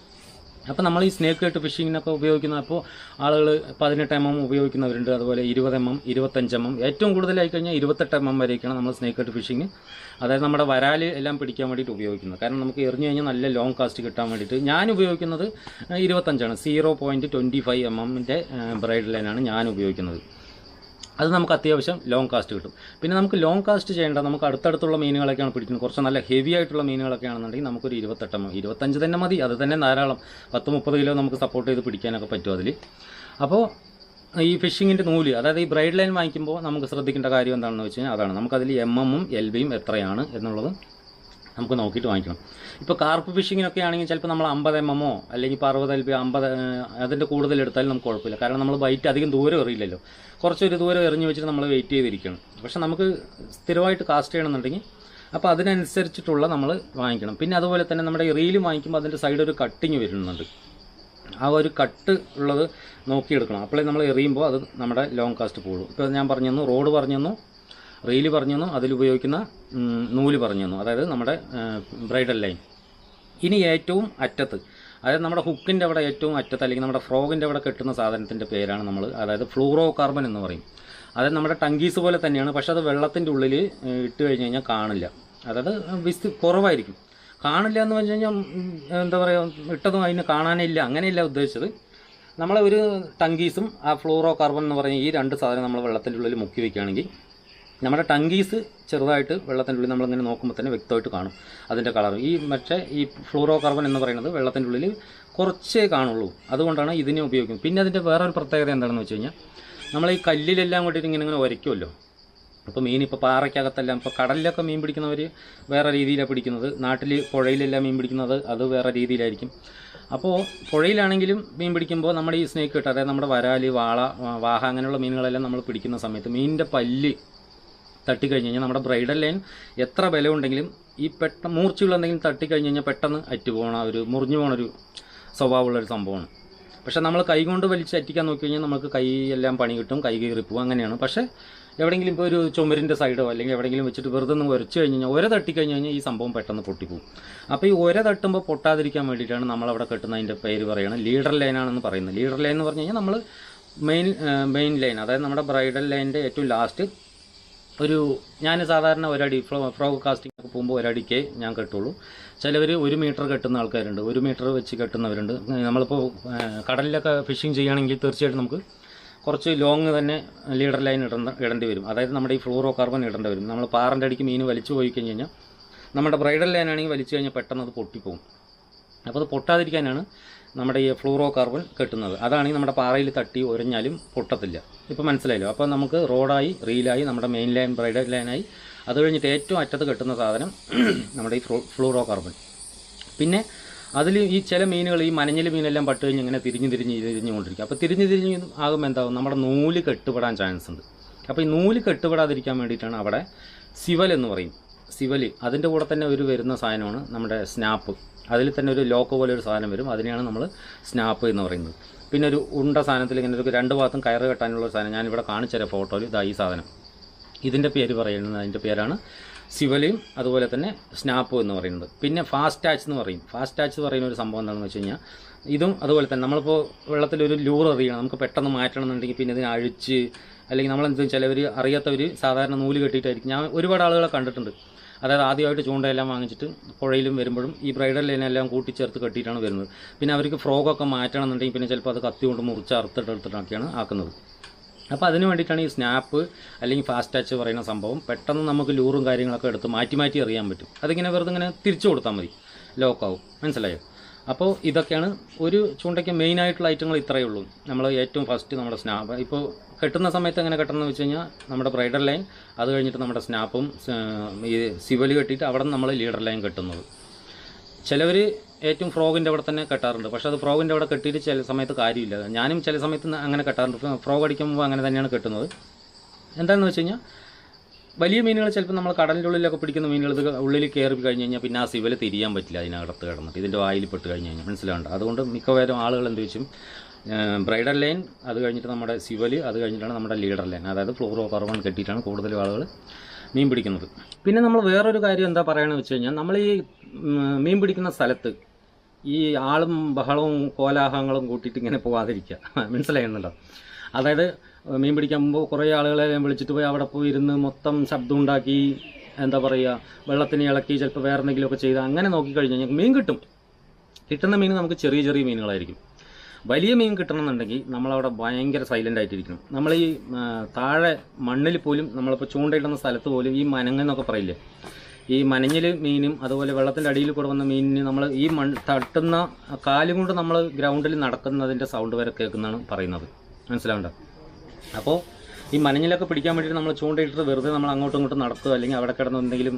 അപ്പോൾ നമ്മൾ ഈ സ്നേക്ക് കെട്ട് ഫിഷിങ്ങിനൊക്കെ ഉപയോഗിക്കുന്ന അപ്പോൾ ആളുകൾ പതിനെട്ട് എം എം ഉപയോഗിക്കുന്നവരുണ്ട്. അതുപോലെ ഇരുപത് എം എം ഇരുപത്തഞ്ച് എം എം. ഏറ്റവും കൂടുതലായി കഴിഞ്ഞാൽ ഇരുപത്തെട്ട് എം എം വരെയൊക്കെയാണ് നമ്മൾ സ്നേക്ക് കെട്ട് ഫിഷിങ് അതായത് നമ്മുടെ വരാൽ എല്ലാം പിടിക്കാൻ വേണ്ടിയിട്ട് ഉപയോഗിക്കുന്നത്. കാരണം നമുക്ക് എറിഞ്ഞു കഴിഞ്ഞാൽ നല്ല ലോങ് കാസ്റ്റ് കിട്ടാൻ വേണ്ടിയിട്ട്. ഞാൻ ഉപയോഗിക്കുന്നത് ഇരുപത്തഞ്ചാണ്. Zero point twenty five M എമ്മിന്റെ ബ്രൈഡ് ലൈനാണ് ഞാൻ ഉപയോഗിക്കുന്നത്. അത് നമുക്ക് അത്യാവശ്യം ലോങ് കാസ്റ്റ് കിട്ടും. പിന്നെ നമുക്ക് ലോങ് കാസ്റ്റ് ചെയ്യേണ്ട നമുക്ക് അടുത്തടുത്തുള്ള മീനുകളൊക്കെയാണ് പിടിക്കുന്നത്. കുറച്ച് നല്ല ഹെവി ആയിട്ടുള്ള മീനുകളൊക്കെ ആണെന്നുണ്ടെങ്കിൽ നമുക്കൊരു ഇരുപത്തെട്ടം ഇരുപത്തഞ്ച് തന്നെ മതി. അത് തന്നെ ധാരാളം. പത്ത് മുപ്പത് കിലോ നമുക്ക് സപ്പോർട്ട് ചെയ്ത് പിടിക്കാനൊക്കെ പറ്റും അതിൽ അപ്പോൾ ഈ ഫിഷിങ്ങിന്റെ നൂൽ അതായത് ഈ ബ്രൈഡ് ലൈൻ വാങ്ങിക്കുമ്പോൾ നമുക്ക് ശ്രദ്ധിക്കേണ്ട കാര്യം എന്താണെന്ന് വെച്ച് കഴിഞ്ഞാൽ അതാണ്. നമുക്കതിൽ എം എമ്മും എൽ ബിയും എത്രയാണ് എന്നുള്ളത് നമുക്ക് നോക്കിയിട്ട് വാങ്ങിക്കണം. ഇപ്പോൾ കാർപ്പ് ഫിഷിങ്ങിനൊക്കെ ആണെങ്കിൽ ചിലപ്പോൾ നമ്മൾ അമ്പത് എം എമ്മോ അല്ലെങ്കിൽ ഇപ്പോൾ അറുപത് എൽ പി അമ്പത് അതിന്റെ കൂടുതൽ എടുത്താലും നമുക്ക് കുഴപ്പമില്ല. കാരണം നമ്മൾ ബൈറ്റ് അധികം ദൂരം എറിയില്ലല്ലോ. കുറച്ചൊരു ദൂരം എറിഞ്ഞ് വെച്ചിട്ട് നമ്മൾ വെയിറ്റ് ചെയ്തിരിക്കണം. പക്ഷെ നമുക്ക് സ്ഥിരമായിട്ട് കാസ്റ്റ് ചെയ്യണമെന്നുണ്ടെങ്കിൽ അപ്പോൾ അതിനനുസരിച്ചിട്ടുള്ള നമ്മൾ വാങ്ങിക്കണം. പിന്നെ അതുപോലെ തന്നെ നമ്മുടെ റീൽ വാങ്ങിക്കുമ്പോൾ അതിന്റെ സൈഡ് ഒരു കട്ടിങ് വരുന്നുണ്ട്. ആ ഒരു കട്ട് ഉള്ളത് നോക്കിയെടുക്കണം. അപ്പോഴേ നമ്മൾ എറിയുമ്പോൾ അത് നമ്മുടെ ലോങ് കാസ്റ്റ് പോകും ഇപ്പോൾ ഞാൻ പറഞ്ഞു റോഡ് പറഞ്ഞു തന്നു റീൽ പറഞ്ഞു തന്നു അതിലുപയോഗിക്കുന്ന നൂൽ പറഞ്ഞു തന്നു അതായത് നമ്മുടെ ബ്രൈഡൽ ലൈൻ. ഇനി ഏറ്റവും അറ്റത്ത് അതായത് നമ്മുടെ ഹുക്കിന്റെ അവിടെ ഏറ്റവും അറ്റത്ത് അല്ലെങ്കിൽ നമ്മുടെ ഫ്രോഗിന്റെ അവിടെ കെട്ടുന്ന സാധനത്തിന്റെ പേരാണ് നമ്മൾ അതായത് ഫ്ലൂറോ കാർബൺ എന്ന് പറയും. അതായത് നമ്മുടെ ടങ്കീസ് പോലെ തന്നെയാണ് പക്ഷേ അത് വെള്ളത്തിന്റെ ഉള്ളിൽ ഇട്ട് കഴിഞ്ഞ് കഴിഞ്ഞാൽ കാണില്ല. അതായത് വിസ് കുറവായിരിക്കും. കാണില്ല എന്ന് വെച്ച് കഴിഞ്ഞാൽ എന്താ പറയുക ഇട്ടതും അതിന് കാണാനില്ല അങ്ങനെയല്ല ഉദ്ദേശിച്ചത്. നമ്മളെ ഒരു ടങ്കീസും ആ ഫ്ലൂറോ കാർബൺ എന്ന് പറഞ്ഞ ഈ രണ്ട് സാധനം നമ്മൾ വെള്ളത്തിന്റെ ഉള്ളിൽ മുക്കി വെക്കുകയാണെങ്കിൽ നമ്മുടെ ടങ്കീസ് ചെറുതായിട്ട് വെള്ളത്തിന്റെ ഉള്ളിൽ നമ്മളിങ്ങനെ നോക്കുമ്പോൾ തന്നെ വ്യക്തമായിട്ട് കാണും. അതിന്റെ കളർ ഈ മറ്റേ ഈ ഫ്ലൂറോ കാർബൺ എന്ന് പറയുന്നത് വെള്ളത്തിന്റെ ഉള്ളിൽ കുറച്ചേ കാണുള്ളൂ. അതുകൊണ്ടാണ് ഇതിനെ ഉപയോഗിക്കുന്നത്. പിന്നെ അതിന്റെ വേറൊരു പ്രത്യേകത എന്താണെന്ന് വെച്ച് കഴിഞ്ഞാൽ നമ്മൾ ഈ കല്ലിലെല്ലാം കൂട്ടിയിട്ട് ഇങ്ങനെ ഇങ്ങനെ ഉരയ്ക്കുമല്ലോ അപ്പോൾ മീൻ ഇപ്പോൾ പാറയ്ക്കകത്തെല്ലാം ഇപ്പോൾ കടലിലൊക്കെ മീൻ പിടിക്കുന്നവർ വേറെ രീതിയിലാണ് പിടിക്കുന്നത്. നാട്ടിൽ പുഴയിലെല്ലാം മീൻ പിടിക്കുന്നത് അത് വേറെ രീതിയിലായിരിക്കും. അപ്പോൾ പുഴയിലാണെങ്കിലും മീൻ പിടിക്കുമ്പോൾ നമ്മുടെ ഈ സ്നേക്ക് കിട്ടും. അതായത് നമ്മുടെ വരാൽ വാള വാഹ അങ്ങനെയുള്ള മീനുകളെല്ലാം നമ്മൾ പിടിക്കുന്ന സമയത്ത് മീനിന്റെ പല്ല് തട്ടിക്കഴിഞ്ഞ് നമ്മുടെ ബ്രൈഡൽ ലൈൻ എത്ര ബലമുണ്ടെങ്കിലും ഈ പെട്ട മൂർച്ചയുള്ള എന്തെങ്കിലും തട്ടിക്കഴിഞ്ഞ് കഴിഞ്ഞാൽ പെട്ടെന്ന് അറ്റുപോകണ ഒരു മുറിഞ്ഞു പോകണ ഒരു സ്വഭാവമുള്ള ഒരു സംഭവമാണ്. പക്ഷേ നമ്മൾ കൈ കൊണ്ട് വലിച്ച് അറ്റിക്കാൻ നോക്കി കഴിഞ്ഞാൽ നമുക്ക് കൈ എല്ലാം പണി കിട്ടും കൈ കീറിപ്പോവും അങ്ങനെയാണ്. പക്ഷേ എവിടെയെങ്കിലും ഇപ്പോൾ ഒരു ചുമരിന്റെ സൈഡോ അല്ലെങ്കിൽ എവിടെയെങ്കിലും വെച്ചിട്ട് വെറുതെ ഒന്ന് ഉരച്ച് കഴിഞ്ഞ് കഴിഞ്ഞാൽ ഒര തട്ടിക്കഴിഞ്ഞ് കഴിഞ്ഞാൽ ഈ സംഭവം പെട്ടെന്ന് പൊട്ടിപ്പോവും. അപ്പോൾ ഈ ഒര തട്ടുമ്പോൾ പൊട്ടാതിരിക്കാൻ വേണ്ടിയിട്ടാണ് നമ്മളവിടെ കെട്ടുന്നതിന്റെ പേര് പറയുന്നത്. ലീഡർ ലൈനാണെന്ന് പറയുന്നത്. ലീഡർ ലൈൻ എന്ന് പറഞ്ഞു കഴിഞ്ഞാൽ നമ്മൾ മെയിൻ മെയിൻ ലൈൻ അതായത് നമ്മുടെ ബ്രൈഡൽ ലൈനിന്റെ ഏറ്റവും ലാസ്റ്റ് ഒരു ഞാൻ സാധാരണ ഒരടി ഫ്രോ ഫ്രോഗ് കാസ്റ്റിംഗ് ഒക്കെ പോകുമ്പോൾ ഒരടിക്ക് ഞാൻ കെട്ടുള്ളൂ. ചിലവർ ഒരു മീറ്റർ കെട്ടുന്ന ആൾക്കാരുണ്ട്. ഒരു മീറ്റർ വെച്ച് കെട്ടുന്നവരുണ്ട്. നമ്മളിപ്പോൾ കടലിലൊക്കെ ഫിഷിംഗ് ചെയ്യുകയാണെങ്കിൽ തീർച്ചയായിട്ടും നമുക്ക് കുറച്ച് ലോങ് തന്നെ ലീഡർ ലൈൻ ഇടേണ്ട ഇടേണ്ടി വരും. അതായത് നമ്മുടെ ഈ ഫ്ലൂറോ കാർബൺ ഇടേണ്ടി വരും. നമ്മൾ പാറിന്റെ അടിക്ക് മീൻ വലിച്ചു പോയി കഴിഞ്ഞ് കഴിഞ്ഞാൽ നമ്മുടെ ബ്രൈഡൽ ലൈൻ ആണെങ്കിൽ വലിച്ചു കഴിഞ്ഞാൽ പെട്ടെന്ന് അത് പൊട്ടിപ്പോകും അപ്പോൾ അത് പൊട്ടാതിരിക്കാനാണ് നമ്മുടെ ഈ ഫ്ലൂറോ കാർബൺ കെട്ടുന്നത്. അതാണെങ്കിൽ നമ്മുടെ പാറയിൽ തട്ടി ഒരഞ്ഞാലും പൊട്ടത്തില്ല. ഇപ്പോൾ മനസ്സിലായല്ലോ. അപ്പോൾ നമുക്ക് റോഡായി റീലായി നമ്മുടെ മെയിൻ ലൈൻ ബ്രൈഡൽ ലൈനായി അത് കഴിഞ്ഞിട്ട് ഏറ്റവും അറ്റത്ത് കെട്ടുന്ന സാധനം നമ്മുടെ ഈ ഫ്ലൂറോ കാർബൺ പിന്നെ അതിൽ ഈ ചില മീനുകൾ ഈ മനഞ്ഞൽ മീനെല്ലാം പട്ട് കഴിഞ്ഞ് ഇങ്ങനെ തിരിഞ്ഞ് തിരിഞ്ഞ് തിരിഞ്ഞ് കൊണ്ടിരിക്കും. അപ്പോൾ തിരിഞ്ഞ് തിരിഞ്ഞ് ആകുമ്പോൾ എന്താകും നമ്മുടെ നൂൽ കെട്ടുപെടാൻ ചാൻസ് ഉണ്ട് അപ്പോൾ ഈ നൂൽ കെട്ടുപെടാതിരിക്കാൻ വേണ്ടിയിട്ടാണ് അവിടെ സിവൽ എന്ന് പറയും. സിവൽ അതിന്റെ കൂടെ തന്നെ ഒരു വരുന്ന സാധനമാണ് നമ്മുടെ സ്നാപ്പ്. അതിൽ തന്നെ ഒരു ലോക്ക് പോലെ ഒരു സാധനം വരും. അതിനെയാണ് നമ്മൾ സ്നാപ്പ് എന്ന് പറയുന്നത്. പിന്നെ ഒരു ഉണ്ട സാധനത്തിൽ ഇങ്ങനെ ഒരു രണ്ട് ഭാഗത്തും കയറ് കെട്ടാനുള്ള ഒരു സാധനം. ഞാനിവിടെ കാണിച്ചുതരാം ഫോട്ടോയിൽ. ഇതാ ഈ സാധനം. ഇതിന്റെ പേര് പറയുന്നത് അതിന്റെ പേരാണ് സിവലിയും അതുപോലെ തന്നെ സ്നാപ്പ് എന്ന് പറയുന്നത്. പിന്നെ ഫാസ്റ്റ് ടാച്ച് എന്ന് പറയും. ഫാസ്റ്റ് ടാച്ച് എന്ന് പറയുന്ന ഒരു സംഭവം എന്താണെന്ന് വെച്ച് കഴിഞ്ഞാൽ ഇതും അതുപോലെ തന്നെ നമ്മളിപ്പോൾ വെള്ളത്തിലൊരു ലൂർ എറിയണം. നമുക്ക് പെട്ടെന്ന് മാറ്റണം എന്നുണ്ടെങ്കിൽ പിന്നെ ഇതിനെ അഴിച്ച് അല്ലെങ്കിൽ നമ്മളെന്തും ചിലവർ അറിയാത്തവർ സാധാരണ നൂൽ കെട്ടിയിട്ടായിരിക്കും. ഞാൻ ഒരുപാട് ആളുകളെ കണ്ടിട്ടുണ്ട്. അതായത് ആദ്യമായിട്ട് ചൂണ്ടയെല്ലാം വാങ്ങിച്ചിട്ട് പുഴയിലും വരുമ്പോഴും ഈ ബ്രൈഡൽ ലൈനെല്ലാം കൂട്ടിച്ചേർത്ത് കെട്ടിയിട്ടാണ് വരുന്നത്. പിന്നെ അവർക്ക് ഫ്രോഗൊക്കെ മാറ്റണം എന്നുണ്ടെങ്കിൽ പിന്നെ ചിലപ്പോൾ അത് കത്തി കൊണ്ട് മുറിച്ച് അറുത്തിട്ട് എടുത്തിട്ടൊക്കെയാണ് ആക്കുന്നത്. അപ്പോൾ അതിന് വേണ്ടിയിട്ടാണ് ഈ സ്നാപ്പ് അല്ലെങ്കിൽ ഫാസ്റ്റ് ടച്ച് പറയുന്ന സംഭവം പെട്ടെന്ന് നമുക്ക് ലൂറും കാര്യങ്ങളൊക്കെ എടുത്ത് മാറ്റി മാറ്റി അറിയാൻ പറ്റും. അതിങ്ങനെ വെറുതെ ഇങ്ങനെ തിരിച്ചു കൊടുത്താൽ മതി. ലോക്കാവും. മനസ്സിലായോ? അപ്പോൾ ഇതൊക്കെയാണ് ഒരു ചൂണ്ടയ്ക്ക് മെയിൻ ആയിട്ടുള്ള ഐറ്റങ്ങൾ ഇത്രയേ ഉള്ളൂ. നമ്മൾ ഏറ്റവും ഫസ്റ്റ് നമ്മുടെ സ്നാപ്പ് ഇപ്പോൾ കെട്ടുന്ന സമയത്ത് എങ്ങനെ കെട്ടണമെന്ന് വെച്ച് കഴിഞ്ഞാൽ നമ്മുടെ ബ്രൈഡർ ലൈൻ അത് കഴിഞ്ഞിട്ട് നമ്മുടെ സ്നാപ്പും ഈ സിവൽ കെട്ടിയിട്ട് അവിടെ നമ്മൾ ലീഡർ ലൈൻ കെട്ടുന്നത്. ചിലവർ ഏറ്റവും ഫ്രോഗിന്റെ അവിടെ തന്നെ കെട്ടാറുണ്ട്. പക്ഷേ അത് ഫ്രോഗിന്റെ അവിടെ കെട്ടിയിട്ട് ചില സമയത്ത് കാര്യമില്ല. ഞാനും ചില സമയത്ത് അങ്ങനെ കെട്ടാറുണ്ട്. ഫ്രോഗ് അടിക്കുമ്പോൾ അങ്ങനെ തന്നെയാണ് കെട്ടുന്നത്. എന്താണെന്ന് വെച്ച് കഴിഞ്ഞാൽ വലിയ മീനുകൾ ചിലപ്പോൾ നമ്മൾ കടലിന്റെ ഉള്ളിലൊക്കെ പിടിക്കുന്ന മീനുകൾ ഇത് ഉള്ളിൽ കയറി കഴിഞ്ഞ് കഴിഞ്ഞാൽ പിന്നെ ആ സിവൽ തിരിയാൻ പറ്റില്ല അതിനകത്ത് കിടന്നിട്ട്. ഇതിന്റെ വായിൽ പെട്ട് കഴിഞ്ഞ് കഴിഞ്ഞാൽ മനസ്സിലാവേണ്ട. അതുകൊണ്ട് മിക്കവാറും ആളുകൾ എന്ത് വെച്ചും ബ്രൈഡർ ലൈൻ അത് കഴിഞ്ഞിട്ട് നമ്മുടെ സിവൽ അത് കഴിഞ്ഞിട്ടാണ് നമ്മുടെ ലീഡർ ലൈൻ. അതായത് ഫ്ലോറോ കർബൺ കെട്ടിയിട്ടാണ് കൂടുതലും ആളുകൾ മീൻ പിടിക്കുന്നത്. പിന്നെ നമ്മൾ വേറൊരു കാര്യം എന്താ പറയുകയെന്ന് വെച്ച് കഴിഞ്ഞാൽ നമ്മൾ ഈ മീൻ പിടിക്കുന്ന സ്ഥലത്ത് ഈ ആളും ബഹളവും കോലാഹലങ്ങളും കൂട്ടിയിട്ട് ഇങ്ങനെ പോകാതിരിക്കുക മനസ്സിലായിരുന്നല്ലോ അതായത് മീൻ പിടിക്കാൻ പോകുമ്പോൾ കുറേ ആളുകളെ വിളിച്ചിട്ട് പോയി അവിടെ പോയി ഇരുന്ന് മൊത്തം ശബ്ദം ഉണ്ടാക്കി എന്താ പറയുക വെള്ളത്തിന് ഇളക്കി ചിലപ്പോൾ വേറെ എന്തെങ്കിലുമൊക്കെ ചെയ്ത് അങ്ങനെ നോക്കിക്കഴിഞ്ഞാൽ കഴിഞ്ഞാൽ മീൻ കിട്ടും. കിട്ടുന്ന മീൻ നമുക്ക് ചെറിയ ചെറിയ മീനുകളായിരിക്കും. വലിയ മീൻ കിട്ടണമെന്നുണ്ടെങ്കിൽ നമ്മളവിടെ ഭയങ്കര സൈലന്റ് ആയിട്ടിരിക്കണം. നമ്മൾ ഈ താഴെ മണ്ണിൽ പോലും നമ്മളിപ്പോൾ ചൂണ്ടയിടുന്ന സ്ഥലത്ത് പോലും ഈ മനങ്ങെന്നൊക്കെ പറയില്ലേ? ഈ മനഞ്ഞിൽ മീനും അതുപോലെ വെള്ളത്തിന്റെ അടിയിൽ കൂടെ വന്ന മീനിന് നമ്മൾ ഈ മൺ തട്ടുന്ന കാലും കൊണ്ട് നമ്മൾ ഗ്രൗണ്ടിൽ നടക്കുന്നതിന്റെ സൗണ്ട് വരെ കേൾക്കുന്നതാണ് പറയുന്നത്. മനസ്സിലാവണ്ട? അപ്പോൾ ഈ മനഞ്ഞിലൊക്കെ പിടിക്കാൻ വേണ്ടിയിട്ട് നമ്മൾ ചൂണ്ടയിട്ട് വെറുതെ നമ്മൾ അങ്ങോട്ടും ഇങ്ങോട്ടും നടത്തുക അല്ലെങ്കിൽ അവിടെ കിടന്ന് എന്തെങ്കിലും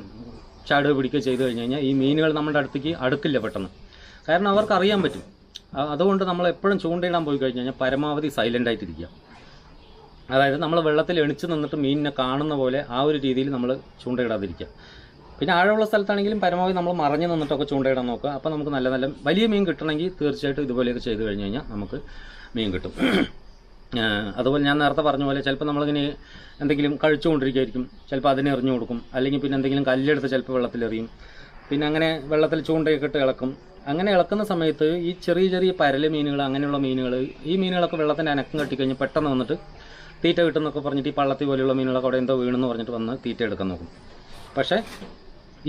ചാടുക പിടിക്കുകയോ ചെയ്തു കഴിഞ്ഞ് കഴിഞ്ഞാൽ ഈ മീനുകൾ നമ്മുടെ അടുത്തേക്ക് അടുക്കില്ല പെട്ടെന്ന്. കാരണം അവർക്ക് അറിയാൻ പറ്റും. അതുകൊണ്ട് നമ്മൾ എപ്പോഴും ചൂണ്ടയിടാൻ പോയി കഴിഞ്ഞ് കഴിഞ്ഞാൽ പരമാവധി സൈലന്റ് ആയിട്ടിരിക്കുക. അതായത് നമ്മൾ വെള്ളത്തിൽ എണിച്ച് നിന്നിട്ട് മീനിനെ കാണുന്ന പോലെ ആ ഒരു രീതിയിൽ നമ്മൾ ചൂണ്ടയിടാതിരിക്കുക. പിന്നെ ആഴമുള്ള സ്ഥലത്താണെങ്കിലും പരമാവധി നമ്മൾ മറഞ്ഞു നിന്നിട്ടൊക്കെ ചൂണ്ടയിടാൻ നോക്കുക. അപ്പോൾ നമുക്ക് നല്ല നല്ല വലിയ മീൻ കിട്ടണമെങ്കിൽ തീർച്ചയായിട്ടും ഇതുപോലെയൊക്കെ ചെയ്ത് കഴിഞ്ഞ് കഴിഞ്ഞാൽ നമുക്ക് മീൻ കിട്ടും. അതുപോലെ ഞാൻ നേരത്തെ പറഞ്ഞ പോലെ ചിലപ്പോൾ നമ്മളിങ്ങനെ എന്തെങ്കിലും കഴിച്ചുകൊണ്ടിരിക്കുമായിരിക്കും ചിലപ്പോൾ അതിനെ എറിഞ്ഞു കൊടുക്കും. അല്ലെങ്കിൽ പിന്നെ എന്തെങ്കിലും കല്ലെടുത്ത് ചിലപ്പോൾ വെള്ളത്തിലെറിയും പിന്നെ അങ്ങനെ വെള്ളത്തിൽ ചൂണ്ടയൊക്കെ ഇട്ട് ഇളക്കും. അങ്ങനെ ഇളക്കുന്ന സമയത്ത് ഈ ചെറിയ ചെറിയ പരൽ മീനുകൾ അങ്ങനെയുള്ള മീനുകൾ ഈ മീനുകളൊക്കെ വെള്ളത്തിന്റെ അനക്കം കെട്ടിക്കഴിഞ്ഞ് പെട്ടെന്ന് വന്നിട്ട് തീറ്റ കിട്ടുന്നൊക്കെ പറഞ്ഞിട്ട് ഈ പള്ളത്തി പോലെയുള്ള മീനുകളൊക്കെ അവിടെ എന്തോ വീണെന്ന് പറഞ്ഞിട്ട് വന്ന് തീറ്റ എടുക്കാൻ നോക്കും. പക്ഷേ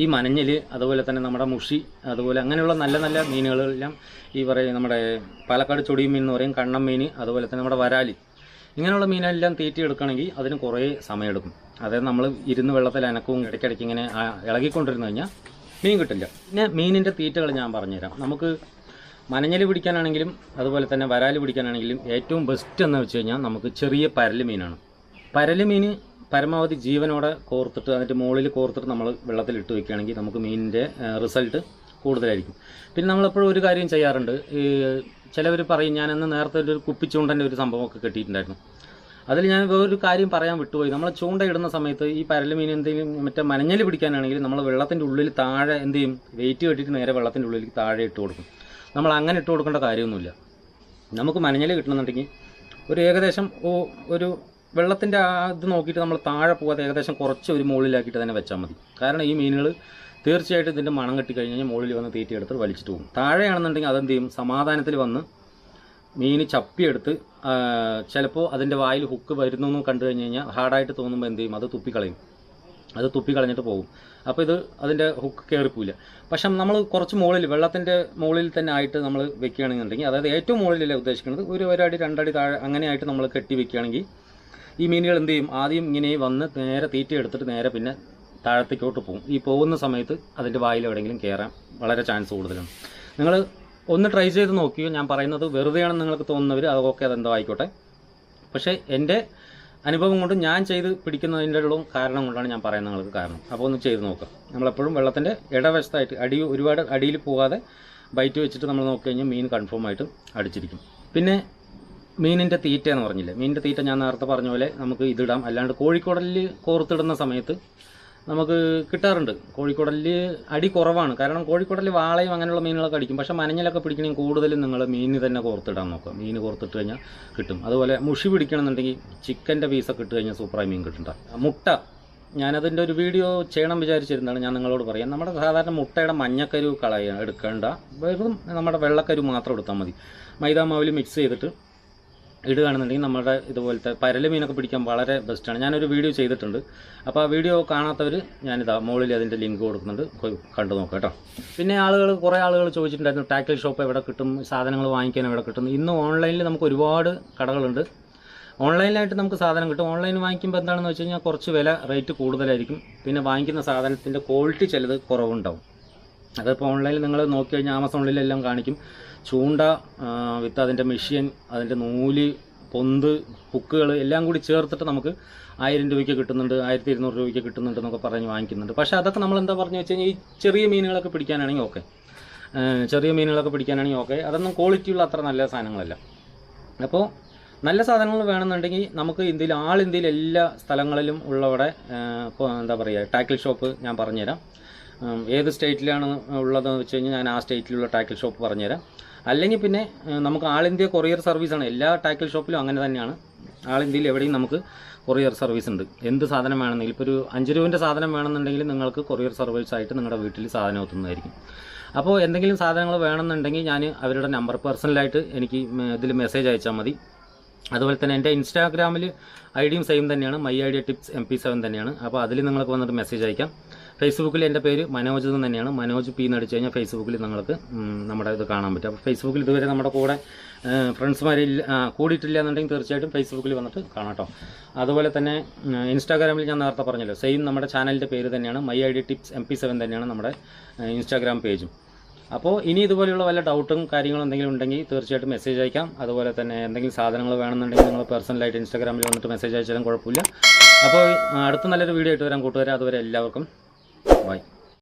ഈ മനഞ്ഞിൽ അതുപോലെ തന്നെ നമ്മുടെ മുഷി അതുപോലെ അങ്ങനെയുള്ള നല്ല നല്ല മീനുകളെല്ലാം ഈ പറയും നമ്മുടെ പാലക്കാട് ചൊടിയും മീൻ എന്ന് പറയും കണ്ണം മീൻ അതുപോലെ തന്നെ നമ്മുടെ വരാലി. ഇങ്ങനെയുള്ള മീനെല്ലാം തീറ്റി എടുക്കണമെങ്കിൽ അതിന് കുറേ സമയമെടുക്കും. അതായത് നമ്മൾ ഇരുന്ന് വെള്ളത്തിൽ അനക്കവും ഇടയ്ക്കിടയ്ക്ക് ഇങ്ങനെ ഇളകിക്കൊണ്ടിരുന്നു കഴിഞ്ഞാൽ മീൻ കിട്ടില്ല. പിന്നെ മീനിന്റെ തീറ്റകൾ ഞാൻ പറഞ്ഞുതരാം. നമുക്ക് മനഞ്ഞൽ പിടിക്കാനാണെങ്കിലും അതുപോലെ തന്നെ വരാൽ പിടിക്കാനാണെങ്കിലും ഏറ്റവും ബെസ്റ്റ് എന്ന് വെച്ച് കഴിഞ്ഞാൽ നമുക്ക് ചെറിയ പരൽ മീനാണ്. പരൽ പരമാവധി ജീവനോടെ കോർത്തിട്ട് അതിന്റെ മുകളിൽ കോർത്തിട്ട് നമ്മൾ വെള്ളത്തിൽ ഇട്ട് വെക്കുകയാണെങ്കിൽ നമുക്ക് മീനിന്റെ റിസൾട്ട് കൂടുതലായിരിക്കും. പിന്നെ നമ്മളെപ്പോഴും ഒരു കാര്യം ചെയ്യാറുണ്ട്. ഈ ചിലവർ പറയും ഞാൻ ഞാനന്ന് നേരത്തെ ഒരു കുപ്പിച്ചൂണ്ടന്റെ ഒരു സംഭവമൊക്കെ കിട്ടിയിട്ടുണ്ടായിരുന്നു. അതിൽ ഞാൻ ഒരു കാര്യം പറയാൻ വിട്ടുപോയി. നമ്മൾ ചൂണ്ട ഇടുന്ന സമയത്ത് ഈ പരൽ മീൻ എന്തെങ്കിലും മറ്റേ മനഞ്ഞൽ പിടിക്കാനാണെങ്കിൽ നമ്മൾ വെള്ളത്തിന്റെ ഉള്ളിൽ താഴെ എന്ത് ചെയ്യും? വെയിറ്റ് കെട്ടിയിട്ട് നേരെ വെള്ളത്തിന്റെ ഉള്ളിൽ താഴെ ഇട്ട് കൊടുക്കും. നമ്മൾ അങ്ങനെ ഇട്ട് കൊടുക്കേണ്ട കാര്യമൊന്നുമില്ല. നമുക്ക് മനഞ്ഞൽ കിട്ടണമെന്നുണ്ടെങ്കിൽ ഒരു ഏകദേശം ഒരു വെള്ളത്തിന്റെ ആ ഇത് നോക്കിയിട്ട് നമ്മൾ താഴെ പോകാതെ ഏകദേശം കുറച്ച് ഒരു മുകളിലാക്കിയിട്ട് തന്നെ വെച്ചാൽ മതി. കാരണം ഈ മീനുകൾ തീർച്ചയായിട്ടും ഇതിന്റെ മണം കെട്ടി കഴിഞ്ഞ് കഴിഞ്ഞാൽ മുകളിൽ വന്ന് തീറ്റി എടുത്ത് വലിച്ചിട്ട് പോകും. താഴെയാണെന്നുണ്ടെങ്കിൽ അതെന്ത് ചെയ്യും സമാധാനത്തിൽ വന്ന് മീൻ ചപ്പിയെടുത്ത് ചിലപ്പോൾ അതിന്റെ വായിൽ ഹുക്ക് വരുന്നു എന്ന് കണ്ടു കഴിഞ്ഞ് കഴിഞ്ഞാൽ ഹാർഡായിട്ട് തോന്നുമ്പോൾ എന്ത് ചെയ്യും? അത് തുപ്പിക്കളയും. അത് തുപ്പിക്കളഞ്ഞിട്ട് പോകും അപ്പോൾ ഇത് അതിന്റെ ഹുക്ക് കയറിപ്പോയില്ല പക്ഷെ നമ്മൾ കുറച്ച് മുകളിൽ വെള്ളത്തിന്റെ മുകളിൽ തന്നെ ആയിട്ട് നമ്മൾ വെക്കുകയാണെന്നുണ്ടെങ്കിൽ അതായത് ഏറ്റവും മുകളിലല്ല ഉദ്ദേശിക്കുന്നത്? ഒരു ഒരടി രണ്ടടി താഴെ അങ്ങനെയായിട്ട് നമ്മൾ കെട്ടി വെക്കുകയാണെങ്കിൽ ഈ മീനുകൾ എന്ത് ചെയ്യും? ആദ്യം ഇങ്ങനെ വന്ന് നേരെ തീറ്റ എടുത്തിട്ട് നേരെ പിന്നെ താഴത്തേക്കോട്ട് പോകും ഈ പോകുന്ന സമയത്ത് അതിന്റെ വായിൽ എവിടെയെങ്കിലും കയറാൻ വളരെ ചാൻസ് കൂടുതലാണ്. നിങ്ങൾ ഒന്ന് ട്രൈ ചെയ്ത് നോക്കിയോ? ഞാൻ പറയുന്നത് വെറുതെയാണെന്ന് നിങ്ങൾക്ക് തോന്നുന്നവർ അതൊക്കെ അതെന്തോ ആയിക്കോട്ടെ. പക്ഷേ എന്റെ അനുഭവം കൊണ്ട് ഞാൻ ചെയ്ത് പിടിക്കുന്നതിന്റെ ഉള്ള കാരണം കൊണ്ടാണ് ഞാൻ പറയുന്നത് നിങ്ങൾക്ക് കാരണം. അപ്പോൾ ഒന്ന് ചെയ്ത് നോക്കാം. നമ്മളെപ്പോഴും വെള്ളത്തിന്റെ ഇടവശത്തായിട്ട് അടി ഒരുപാട് അടിയിൽ പോകാതെ ബൈറ്റ് വെച്ചിട്ട് നമ്മൾ നോക്കി കഴിഞ്ഞാൽ മീൻ കൺഫേം ആയിട്ട് അടിച്ചിരിക്കും. പിന്നെ മീനിന്റെ തീറ്റ എന്ന് പറഞ്ഞില്ലേ? മീനിന്റെ തീറ്റ ഞാൻ നേരത്തെ പറഞ്ഞ പോലെ നമുക്ക് ഇതിടാം അല്ലാണ്ട് കോഴിക്കുടലിൽ കോർത്തിടുന്ന സമയത്ത് നമുക്ക് കിട്ടാറുണ്ട്. കോഴിക്കുടലിൽ അടി കുറവാണ്. കാരണം കോഴിക്കുടലിൽ വാളയും അങ്ങനെയുള്ള മീനുകളൊക്കെ അടിക്കും. പക്ഷേ മനഞ്ഞലൊക്കെ പിടിക്കണമെങ്കിൽ കൂടുതലും നിങ്ങൾ മീനിന് തന്നെ കോർത്തിടാൻ നോക്കുക. മീൻ കോർത്തിട്ട് കഴിഞ്ഞാൽ കിട്ടും. അതുപോലെ മുഷി പിടിക്കണമെന്നുണ്ടെങ്കിൽ ചിക്കന്റെ പീസൊക്കെ ഇട്ട് കഴിഞ്ഞാൽ സൂപ്പറായി മീൻ കിട്ടണ്ട ട്ടാ. മുട്ട. ഞാനതിന്റെ ഒരു വീഡിയോ ചെയ്യണം വിചാരിച്ചിരുന്നതാണ്. ഞാൻ നിങ്ങളോട് പറയാം. നമ്മുടെ സാധാരണ മുട്ടയുടെ മഞ്ഞക്കരു കളയ എടുക്കേണ്ട. വെറും നമ്മുടെ വെള്ളക്കരു മാത്രം എടുത്താൽ മതി. മൈദാമാവിൽ മിക്സ് ചെയ്തിട്ട് ഇടുകയാണെന്നുണ്ടെങ്കിൽ നമ്മുടെ ഇതുപോലത്തെ പരൽ മീനൊക്കെ പിടിക്കാൻ വളരെ ബെസ്റ്റാണ് ഞാനൊരു വീഡിയോ ചെയ്തിട്ടുണ്ട്. അപ്പോൾ ആ വീഡിയോ കാണാത്തവർ ഞാനിതാ മുകളിൽ അതിന്റെ ലിങ്ക് കൊടുക്കുന്നുണ്ട്. കണ്ടു നോക്കാം കേട്ടോ. പിന്നെ ആളുകൾ കുറേ ആളുകൾ ചോദിച്ചിട്ടുണ്ടായിരുന്നു ടാക്കിൽ ഷോപ്പ് എവിടെ കിട്ടും സാധനങ്ങൾ വാങ്ങിക്കാൻ എവിടെ കിട്ടും. ഇന്ന് ഓൺലൈനിൽ നമുക്ക് ഒരുപാട് കടകളുണ്ട്. ഓൺലൈനിലായിട്ട് നമുക്ക് സാധനം കിട്ടും. ഓൺലൈൻ വാങ്ങിക്കുമ്പോൾ എന്താണെന്ന് വെച്ച് കഴിഞ്ഞാൽ കുറച്ച് വില റേറ്റ് കൂടുതലായിരിക്കും. പിന്നെ വാങ്ങിക്കുന്ന സാധനത്തിന്റെ ക്വാളിറ്റി ചിലത് കുറവുണ്ടാവും. അതിപ്പോൾ ഓൺലൈനിൽ നിങ്ങൾ നോക്കി കഴിഞ്ഞാൽ ആമസോണിലെല്ലാം കാണിക്കും. ചൂണ്ട വിത്ത് അതിന്റെ മെഷീൻ അതിന്റെ നൂൽ പൊന്ത് ഹുക്കുകൾ എല്ലാം കൂടി ചേർത്തിട്ട് നമുക്ക് ആയിരം രൂപയ്ക്ക് കിട്ടുന്നുണ്ട് ആയിരത്തി ഇരുന്നൂറ് രൂപയ്ക്ക് കിട്ടുന്നുണ്ട് എന്നൊക്കെ പറഞ്ഞ് വാങ്ങിക്കുന്നുണ്ട്. പക്ഷേ അതൊക്കെ നമ്മൾ എന്താ പറഞ്ഞു വെച്ച് കഴിഞ്ഞാൽ ഈ ചെറിയ മീനുകളൊക്കെ പിടിക്കാനാണെങ്കിൽ ഓക്കെ. ചെറിയ മീനുകളൊക്കെ പിടിക്കാനാണെങ്കിൽ ഓക്കെ. അതൊന്നും ക്വാളിറ്റിയുള്ള അത്ര നല്ല സാധനങ്ങളല്ല. അപ്പോൾ നല്ല സാധനങ്ങൾ വേണമെന്നുണ്ടെങ്കിൽ നമുക്ക് ഇന്ത്യയിൽ ആൾ ഇന്ത്യയിൽ എല്ലാ സ്ഥലങ്ങളിലും ഉള്ളവിടെ ഇപ്പോൾ എന്താ പറയുക ടാക്കിൾ ഷോപ്പ് ഞാൻ പറഞ്ഞുതരാം. ഏത് സ്റ്റേറ്റിലാണ് ഉള്ളതെന്ന് വെച്ച് കഴിഞ്ഞാൽ ഞാൻ ആ സ്റ്റേറ്റിലുള്ള ടാക്കിൾ ഷോപ്പ് പറഞ്ഞുതരാം. അല്ലെങ്കിൽ പിന്നെ നമുക്ക് ആൾ ഇന്ത്യ കൊറിയർ സർവീസാണ്. എല്ലാ ടാക്കിൾ ഷോപ്പിലും അങ്ങനെ തന്നെയാണ്. ആൾ ഇന്ത്യയിൽ എവിടെയും നമുക്ക് കൊറിയർ സർവീസ് ഉണ്ട്. എന്ത് സാധനം വേണമെന്നെങ്കിലും ഇപ്പോൾ ഒരു അഞ്ച് രൂപന്റെ സാധനം വേണമെന്നുണ്ടെങ്കിൽ നിങ്ങൾക്ക് കൊറിയർ സർവീസ് ആയിട്ട് നിങ്ങളുടെ വീട്ടിൽ സാധനം എത്തുന്നതായിരിക്കും. അപ്പോൾ എന്തെങ്കിലും സാധനങ്ങൾ വേണമെന്നുണ്ടെങ്കിൽ ഞാൻ അവരുടെ നമ്പർ പേഴ്സണലായിട്ട് എനിക്ക് ഇതിൽ മെസ്സേജ് അയച്ചാൽ മതി. അതുപോലെ തന്നെ എന്റെ ഇൻസ്റ്റാഗ്രാമിൽ ഐ ഡിയും സെയിം തന്നെയാണ്. My I D tips M P seven തന്നെയാണ്. അപ്പോൾ അതിൽ നിങ്ങൾക്ക് വന്നിട്ട് മെസ്സേജ് അയക്കാം. ഫേസ്ബുക്കിൽ എന്റെ പേര് മനോജ് എന്ന് തന്നെയാണ്. മനോജ് പി എന്ന് അടിച്ചു കഴിഞ്ഞാൽ ഫേസ്ബുക്കിൽ നിങ്ങൾക്ക് നമ്മുടെ ഇത് കാണാൻ പറ്റും. അപ്പോൾ ഫേസ്ബുക്കിൽ ഇതുവരെ നമ്മുടെ കൂടെ ഫ്രണ്ട്സുമാരിൽ കൂടിയിട്ടില്ല എന്നുണ്ടെങ്കിൽ തീർച്ചയായിട്ടും ഫേസ്ബുക്കിൽ വന്നിട്ട് കാണാം അതുപോലെ തന്നെ ഇൻസ്റ്റാഗ്രാമിൽ ഞാൻ നേരത്തെ പറഞ്ഞല്ലോ സെയിം നമ്മുടെ ചാനലിന്റെ പേര് തന്നെയാണ് my I D tips M P seven തന്നെയാണ് നമ്മുടെ ഇൻസ്റ്റാഗ്രാം പേജും അപ്പോൾ ഇനി ഇതുപോലെയുള്ള വല്ല ഡൗട്ടും കാര്യങ്ങളും എന്തെങ്കിലും ഉണ്ടെങ്കിൽ തീർച്ചയായിട്ടും മെസ്സേജ് അയക്കാം. അതുപോലെ തന്നെ എന്തെങ്കിലും സാധനങ്ങൾ വേണമെന്നുണ്ടെങ്കിൽ നിങ്ങൾ പേഴ്സണലായിട്ട് ഇൻസ്റ്റാഗ്രാമിൽ വന്നിട്ട് മെസ്സേജ് അയച്ചാലും കുഴപ്പമില്ല. അപ്പോൾ അടുത്ത നല്ലൊരു വീഡിയോ ആയിട്ട് വരാൻ കൂട്ടുകാരെ അതുവരെ എല്ലാവർക്കും 喂